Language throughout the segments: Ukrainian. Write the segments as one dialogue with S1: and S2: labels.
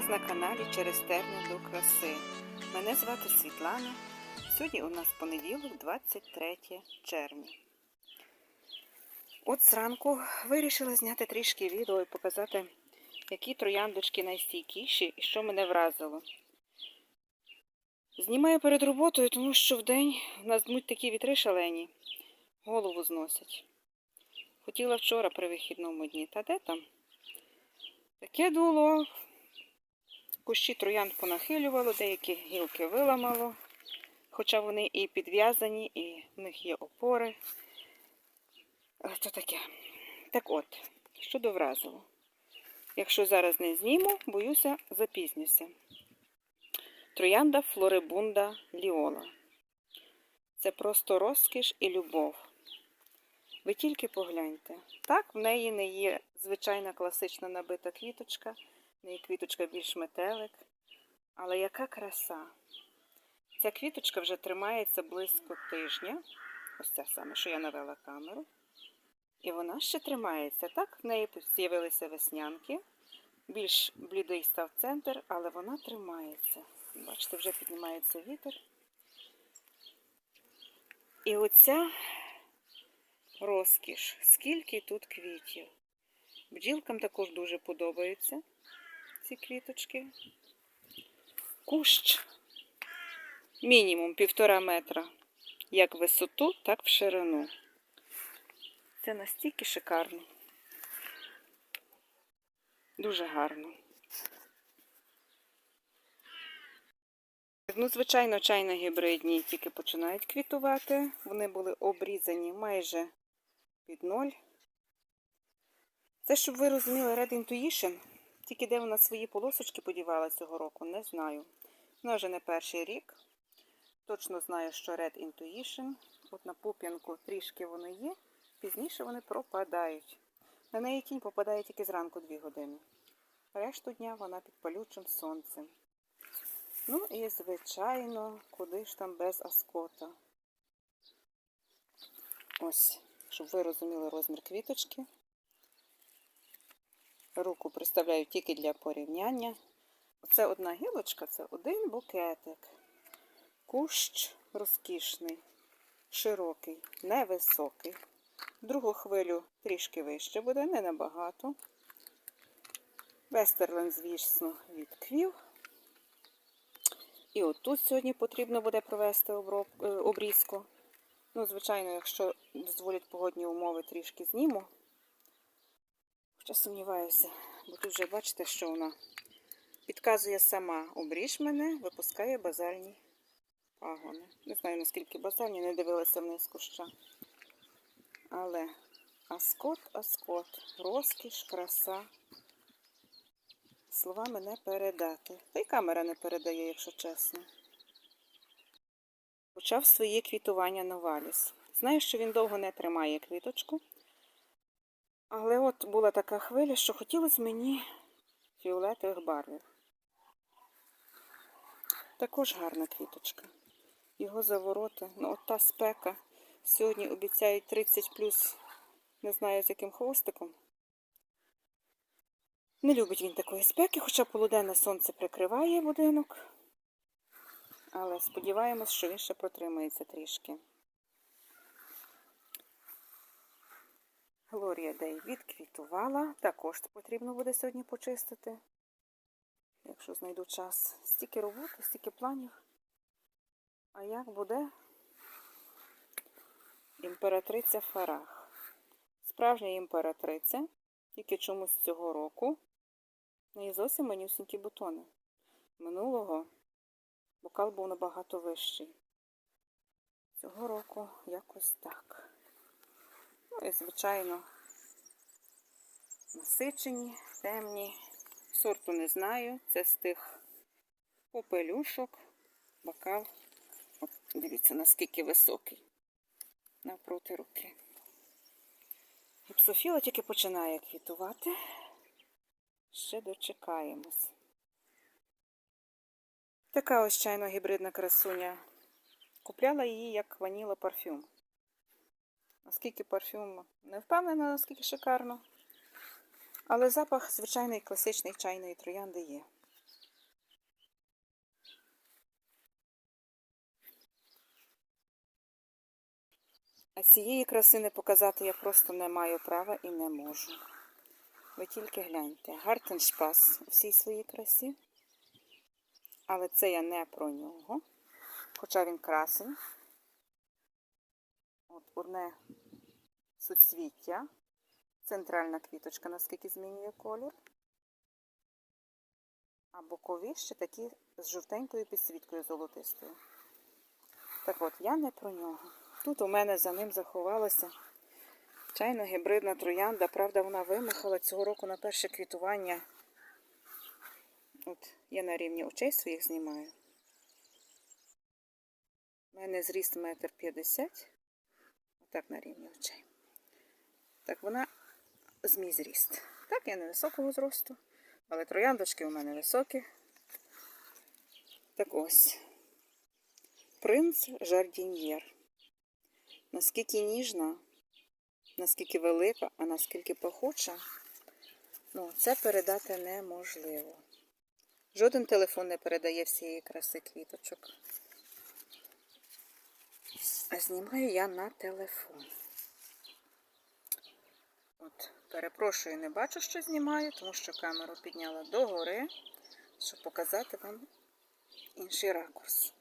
S1: вас на каналі Через терни до краси. Мене звати Світлана. Сьогодні у нас понеділок, 23 червня. От зранку вирішила зняти трішки відео і показати, які трояндочки найстійкіші і що мене вразило. Знімаю перед роботою, тому що вдень у нас дмуть такі вітри шалені, голову зносять. Хотіла вчора при вихідному дні, та де там? Таке дуло, Кущі троянд понахилювало, деякі гілки виламало, хоча вони і підв'язані, і в них є опори. Але то таке. Так от, щодо вразило. Якщо зараз не зніму, боюся, запізнюся. Троянда флорибунда ліола. Це просто розкіш і любов. Ви тільки погляньте. Так, в неї не є звичайна класична набита квіточка. В неї квіточка більш метелик. Але яка краса! Ця квіточка вже тримається близько тижня. Ось ця саме, що я навела камеру. І вона ще тримається. Так, в неї з'явилися веснянки. Більш блідий став центр, але вона тримається. Бачите, вже піднімається вітер. І оця розкіш, скільки тут квітів. Бджілкам також дуже подобаються ці квіточки. Кущ мінімум півтора метра, як в висоту, так в ширину. Це настільки шикарно. Дуже гарно. Ну, звичайно, чайно-гібридні тільки починають квітувати. Вони були обрізані майже під ноль. Це, щоб ви розуміли, Red Intuition, тільки де вона свої полосочки подівала цього року, не знаю. Вона вже не перший рік. Точно знаю, що Red Intuition. От на пуп'янку трішки вони є, пізніше вони пропадають. На неї тінь попадає тільки зранку 2 години. Решту дня вона під палючим сонцем. Ну і, звичайно, куди ж там без аскота. Ось, щоб ви розуміли розмір квіточки. Руку представляю тільки для порівняння. Оце одна гілочка, це один букетик. Кущ розкішний, широкий, невисокий. Другу хвилю трішки вище буде, не набагато. Вестерлен, звісно, відквів. І отут сьогодні потрібно буде провести е, обрізку. Ну, звичайно, якщо дозволять погодні умови, трішки зніму. Хоча сумніваюся, бо тут вже бачите, що вона підказує сама обріж мене, випускає базальні пагони. Не знаю, наскільки базальні, не дивилася вниз куща. Але аскот, аскот, розкіш, краса. Словами не передати. Та й камера не передає, якщо чесно. Почав своє квітування Новаліс. Знаю, що він довго не тримає квіточку. Але от була така хвиля, що хотілося мені фіолетових барвів. Також гарна квіточка. Його завороти, ну от та спека. Сьогодні обіцяють 30 плюс, не знаю з яким хвостиком. Не любить він такої спеки, хоча полуденне сонце прикриває будинок. Але сподіваємось, що він ще протримається трішки. Глорія Дей відквітувала. Також потрібно буде сьогодні почистити, якщо знайду час. Стільки роботи, стільки планів. А як буде імператриця Фарах? Справжня імператриця, тільки чомусь цього року. В неї зовсім манюсінькі бутони. Минулого бокал був набагато вищий. Цього року якось так. Звичайно, насичені, темні. Сорту не знаю. Це з тих попелюшок, бокал. От дивіться, наскільки високий. Навпроти руки. Гіпсофіла тільки починає квітувати. Ще дочекаємось. Така ось чайно гібридна красуня. Купляла її як ваніла парфюм. Наскільки парфюм не впевнена, наскільки шикарно. Але запах звичайний класичний чайної троянди є. А цієї краси не показати я просто не маю права і не можу. Ви тільки гляньте. Гартеншпас у всій своїй красі. Але це я не про нього. Хоча він красень. От одне суцвіття. Центральна квіточка, наскільки змінює колір. А бокові ще такі з жовтенькою підсвіткою золотистою. Так от, я не про нього. Тут у мене за ним заховалася чайно гібридна троянда. Правда, вона вимахала цього року на перше квітування. От я на рівні очей своїх знімаю. У мене зріст метр п'ятдесят. Отак на рівні очей. Так, вона з мій зріст. Так, я не високого зросту, але трояндочки у мене високі. Так ось. Принц Жардін'єр. Наскільки ніжна, наскільки велика, а наскільки пахуча, ну, це передати неможливо. Жоден телефон не передає всієї краси квіточок. Знімаю я на телефон. От, перепрошую, не бачу, що знімаю, тому що камеру підняла догори, щоб показати вам інший ракурс.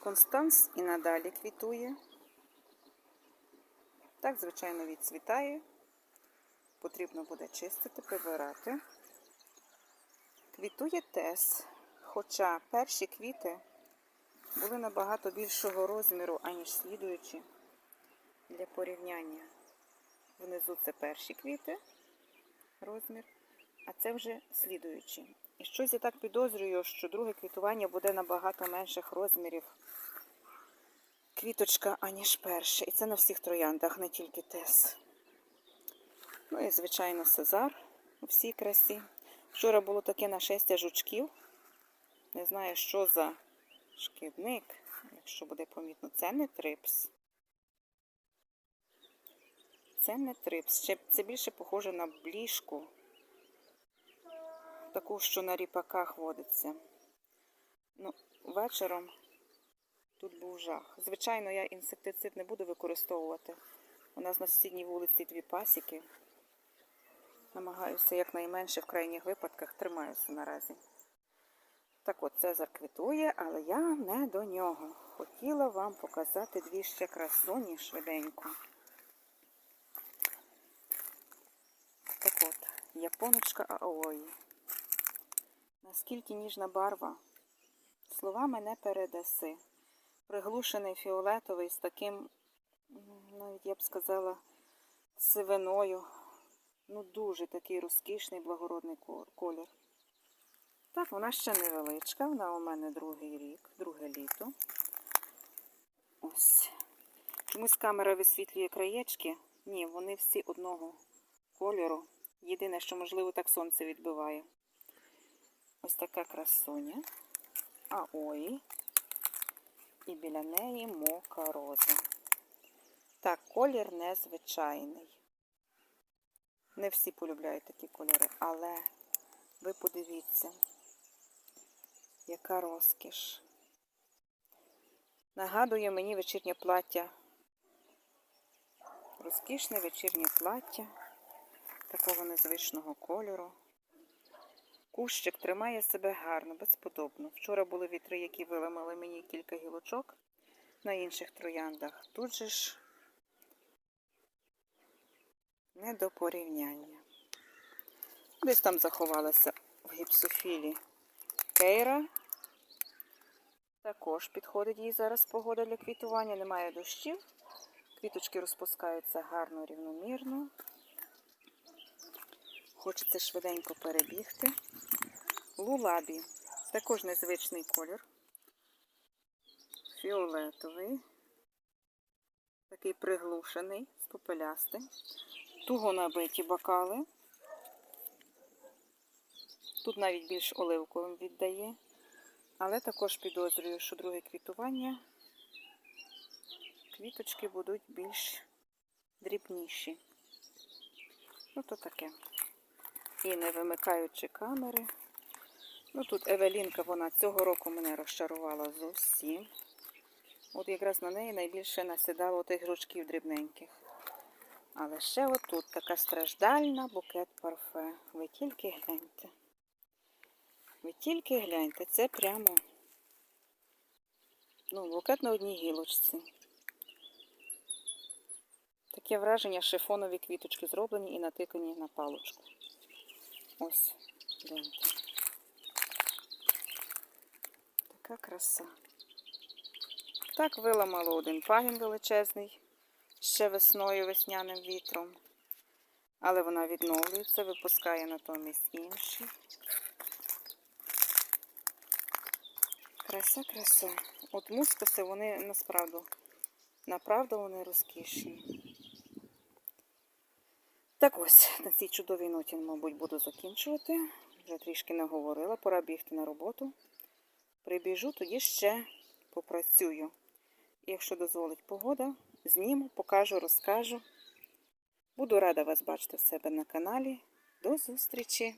S1: Констанс і надалі квітує. Так, звичайно, відцвітає. Потрібно буде чистити, прибирати. Квітує тес, хоча перші квіти були набагато більшого розміру, аніж слідуючі для порівняння. Внизу це перші квіти, розмір, а це вже слідуючі. І щось я так підозрюю, що друге квітування буде набагато менших розмірів квіточка, аніж перше. І це на всіх трояндах, не тільки тес. Ну і, звичайно, сезар у всій красі. Вчора було таке нашестя жучків. Не знаю, що за шкідник, якщо буде помітно, це не трипс. Це не трипс. Це більше похоже на бліжку. Таку, що на ріпаках водиться. Ну, вечором тут був жах. Звичайно, я інсектицид не буду використовувати. У нас на сусідній вулиці дві пасіки. Намагаюся якнайменше в крайніх випадках тримаюся наразі. Так от, Цезар квітує, але я не до нього. Хотіла вам показати дві ще красуні швиденько. Так от, японочка Аої. Наскільки ніжна барва, словами не передаси. Приглушений фіолетовий з таким, навіть я б сказала, сивиною. Ну, дуже такий розкішний, благородний колір. Так, вона ще невеличка, вона у мене другий рік, друге літо. Ось. Чомусь камера висвітлює краєчки. Ні, вони всі одного кольору. Єдине, що, можливо, так сонце відбиває. Ось така красуня. А ой. І біля неї мока роза. Так, колір незвичайний. Не всі полюбляють такі кольори, але ви подивіться, яка розкіш. Нагадує мені вечірнє плаття. Розкішне вечірнє плаття такого незвичного кольору. Кущик тримає себе гарно, безподобно. Вчора були вітри, які виламали мені кілька гілочок на інших трояндах. Тут же ж не до порівняння. Десь там заховалася в гіпсофілі кейра. Також підходить їй зараз погода для квітування, немає дощів. Квіточки розпускаються гарно, рівномірно. Хочеться швиденько перебігти. Лулабі. Також незвичний колір. Фіолетовий. Такий приглушений, попелястий. Туго набиті бокали. Тут навіть більш оливковим віддає. Але також підозрюю, що друге квітування квіточки будуть більш дрібніші. Ну, то таке. І не вимикаючи камери, Ну тут Евелінка, вона цього року мене розчарувала зовсім. От якраз на неї найбільше насідало тих жучків дрібненьких. Але ще отут така страждальна букет парфе. Ви тільки гляньте. Ви тільки гляньте, це прямо ну, букет на одній гілочці. Таке враження, шифонові квіточки зроблені і натикані на палочку. Ось, гляньте. Така краса. Так виламало один пагін величезний, ще весною весняним вітром. Але вона відновлюється, випускає натомість інший. Краса, краса. От мускуси, вони насправду, направду вони розкішні. Так ось, на цій чудовій ноті, мабуть, буду закінчувати. Вже трішки наговорила, пора бігти на роботу. Прибіжу, тоді ще попрацюю. Якщо дозволить погода, зніму, покажу, розкажу. Буду рада вас бачити в себе на каналі. До зустрічі!